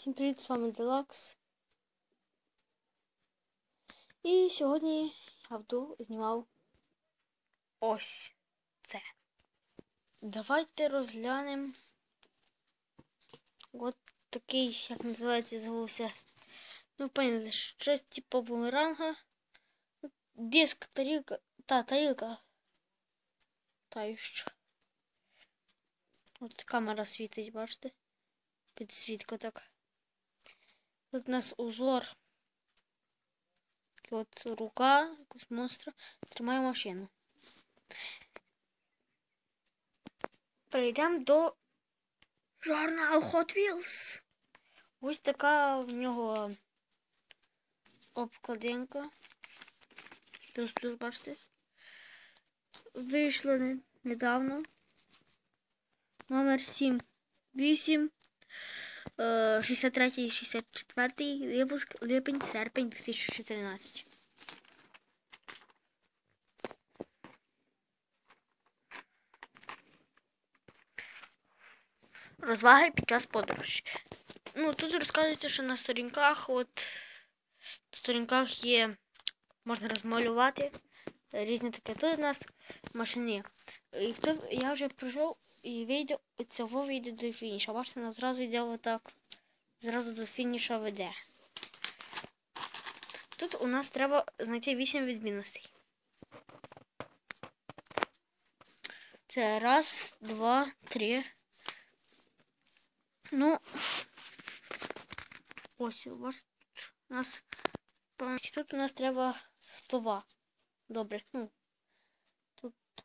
Всім привіт, з вами Делакс. І сьогодні вду знімав ось це. Давайте розглянемо от такий, як називається, забувся. Ну, поняли, щось типу бумеранга. Диск, тарілка, та, тарілка. Та що. От камера світить, бачите? Підсвітка так. Тут у нас узор. От рука якогось монстра тримає машину. Перейдемо до журналу Hot Wheels. Ось така в нього обкладинка. Плюс-плюс, бачите. Вийшла недавно. Номер 7. 8. 63 і 64 випуск липень-серпень 2014. Розваги під час подорожі. Ну, тут розказується, що на сторінках, от на сторінках є, можна розмалювати різні таке. Тут у нас машини. І хто я вже пройшов і вийде цього вийде до фініша. Бачите, вона зразу йде отак. Зразу до фініша веде. Тут у нас треба знайти 8 відмінностей. Це раз, два, три. Ну ось бачите, у нас тут у нас треба слова. Добре, ну.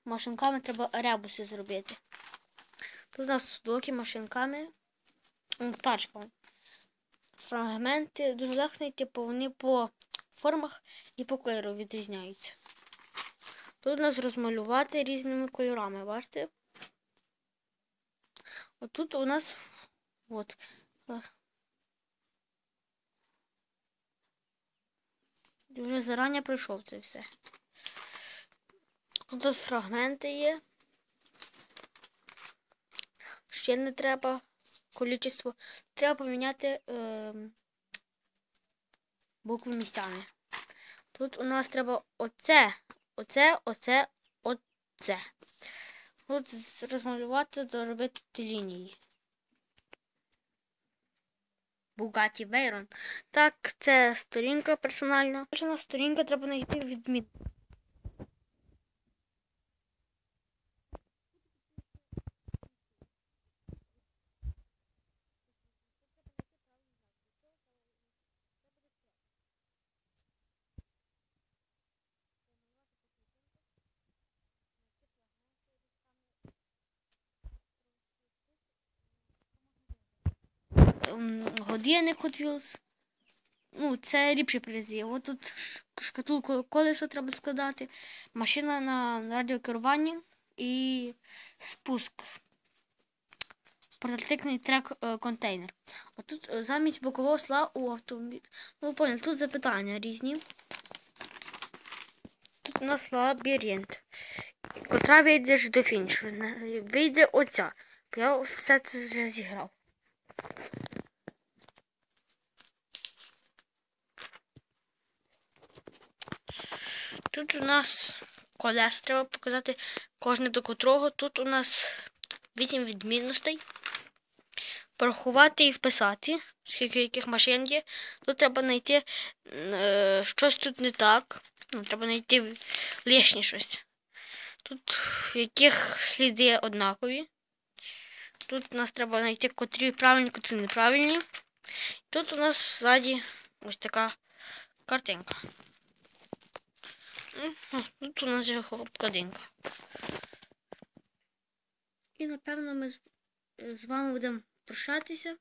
Машинками треба рябуси зробити. Тут у нас судоки машинками, тачками. Фрагменти дуже легко бо вони по формах і по кольору відрізняються. Тут у нас розмалювати різними кольорами, бачите? Отут у нас от. Вже зарані пройшов це все. Тут фрагменти є. Ще не треба количество. Треба поміняти е, букви місцями. Тут у нас треба оце, оце, оце, оце. Тут розмалювати, доробити лінії. Бугаті Вейрон. Так, це сторінка персональна. Кожна сторінка треба знайти відмін. Годинник Hot Wheels. Ну, це ріпші призи. От тут шкатулку колесо треба складати, машина на радіокеруванні і спуск. Прототипний трек е, контейнер. А тут е, замість бокового скла у автомобілі. Ну, понял, тут запитання різні. Тут у нас лабіринт. Котра вийдеш до фінішу. Вийде оця. Я все це вже зіграв. Тут у нас колеса треба показати кожне до котрого. Тут у нас 8 відмінностей. Порахувати і вписати, скільки яких машин є. Тут треба знайти е, щось тут не так. Ну, Треба знайти лишнє щось. Тут яких сліди однакові. Тут у нас треба знайти котрі правильні, котрі неправильні. Тут у нас ззаді ось така картинка. Тут у нас його обкладинка. І напевно ми з, з вами будемо прощатися.